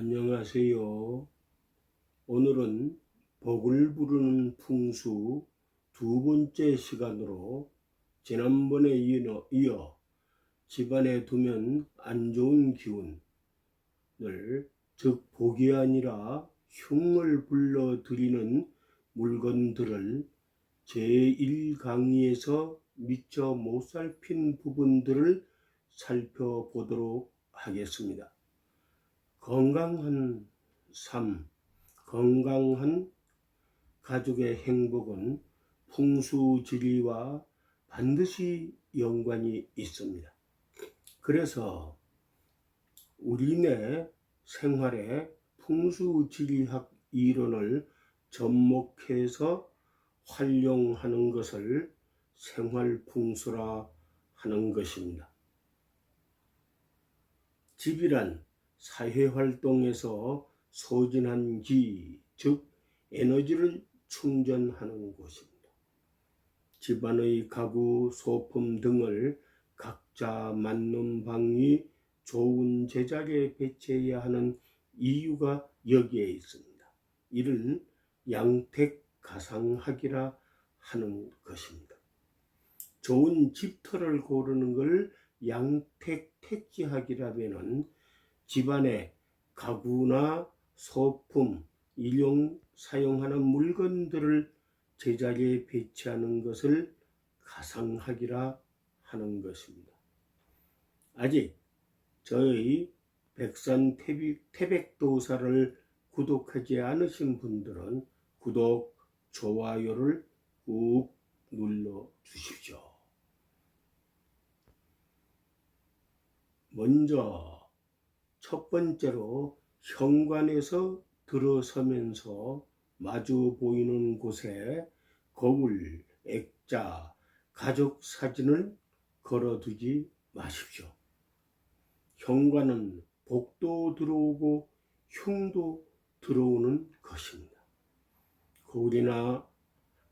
안녕하세요. 오늘은 복을 부르는 풍수 두 번째 시간으로 지난번에 이어, 집안에 두면 안 좋은 기운을 즉 복이 아니라 흉을 불러들이는 물건들을 제1강의에서 미처 못 살핀 부분들을 살펴보도록 하겠습니다. 건강한 삶, 건강한 가족의 행복은 풍수지리와 반드시 연관이 있습니다. 그래서 우리네 생활에 풍수지리학 이론을 접목해서 활용하는 것을 생활풍수라 하는 것입니다. 집이란 사회활동에서 소진한 기, 즉 에너지를 충전하는 곳입니다. 집안의 가구, 소품 등을 각자 맞는 방이 좋은 제자리에 배치해야 하는 이유가 여기에 있습니다. 이를 양택가상학이라 하는 것입니다. 좋은 집터를 고르는 걸 양택택지학이라면은 집안에 가구나 소품, 일용 사용하는 물건들을 제자리에 배치하는 것을 가상학이라 하는 것입니다. 아직 저희 백산 태백, 태백도사를 구독하지 않으신 분들은 구독, 좋아요를 꾹 눌러 주십시오. 먼저 첫 번째로 현관에서 들어서면서 마주 보이는 곳에 거울, 액자, 가족 사진을 걸어두지 마십시오. 현관은 복도 들어오고 흉도 들어오는 것입니다. 거울이나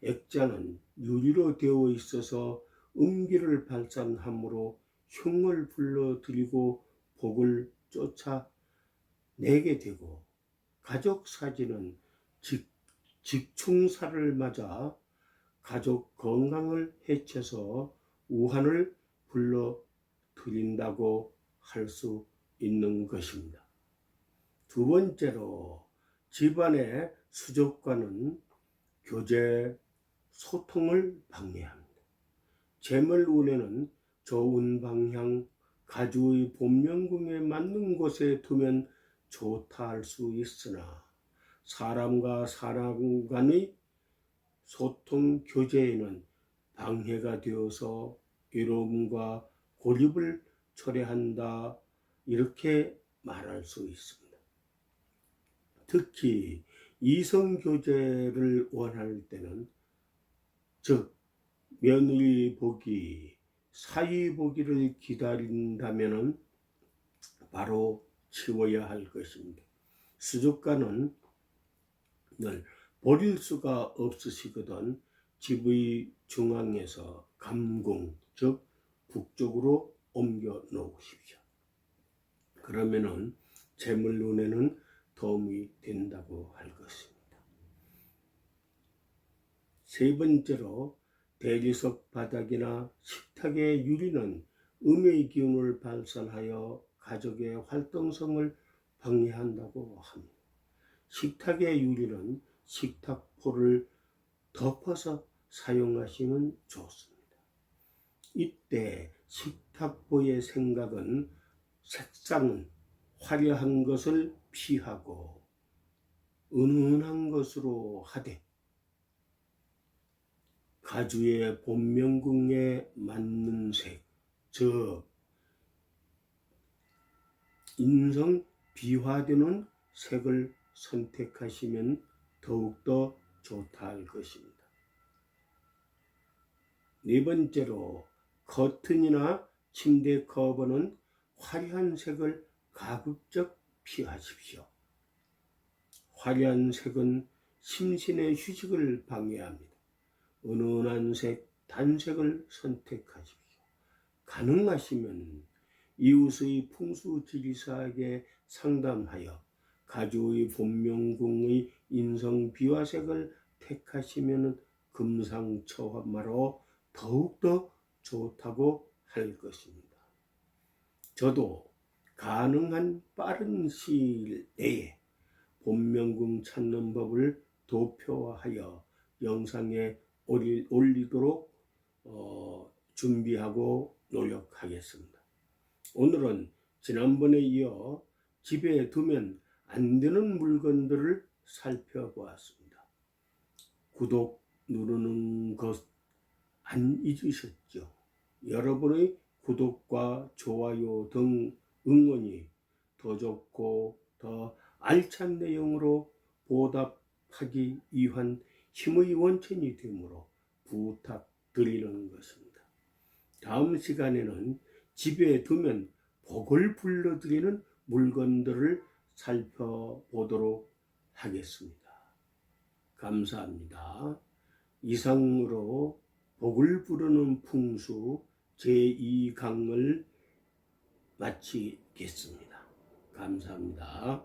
액자는 유리로 되어 있어서 음기를 발산하므로 흉을 불러들이고 복을 쫓아내게 되고 가족 사진은 직, 직충사를 맞아 가족 건강을 해쳐서 우한을 불러들인다고 할 수 있는 것입니다. 두 번째로 집안의 수족관은 교제, 소통을 방해합니다. 재물 운에는 좋은 방향, 가주의 본명궁에 맞는 곳에 두면 좋다 할 수 있으나 사람과 사람 간의 소통 교제에는 방해가 되어서 괴로움과 고립을 초래한다 이렇게 말할 수 있습니다. 특히 이성 교제를 원할 때는 즉 며느리 보기 사위 보기를 기다린다면 바로 치워야 할 것입니다. 수족관은 늘 버릴 수가 없으시거든 집의 중앙에서 감궁 즉 북쪽으로 옮겨 놓으십시오. 그러면은 재물 눈에는 도움이 된다고 할 것입니다. 세 번째로 대리석 바닥이나 식탁의 유리는 음의 기운을 발산하여 가족의 활동성을 방해한다고 합니다. 식탁의 유리는 식탁포를 덮어서 사용하시면 좋습니다. 이때 식탁보의 생각은 색상은 화려한 것을 피하고 은은한 것으로 하되 가주의 본명궁에 맞는 색, 즉 인성 비화되는 색을 선택하시면 더욱더 좋다 할 것입니다. 네 번째로 커튼이나 침대 커버는 화려한 색을 가급적 피하십시오. 화려한 색은 심신의 휴식을 방해합니다. 은은한 색, 단색을 선택하십시오. 가능하시면 이웃의 풍수지리사에게 상담하여 가주의 본명궁의 인성 비화색을 택하시면 금상첨화로 더욱더 좋다고 할 것입니다. 저도 가능한 빠른 시일 내에 본명궁 찾는 법을 도표화하여 영상에 올리- 올리도록 어, 준비하고 노력하겠습니다. 오늘은 지난번에 이어 집에 두면 안 되는 물건들을 살펴보았습니다. 구독 누르는 것 안 잊으셨죠? 여러분의 구독과 좋아요 등 응원이 더 좋고 더 알찬 내용으로 보답하기 위한 힘의 원천이 되므로 부탁드리는 것입니다. 다음 시간에는 집에 두면 복을 불러드리는 물건들을 살펴보도록 하겠습니다. 감사합니다. 이상으로 복을 부르는 풍수 제2강을 마치겠습니다. 감사합니다.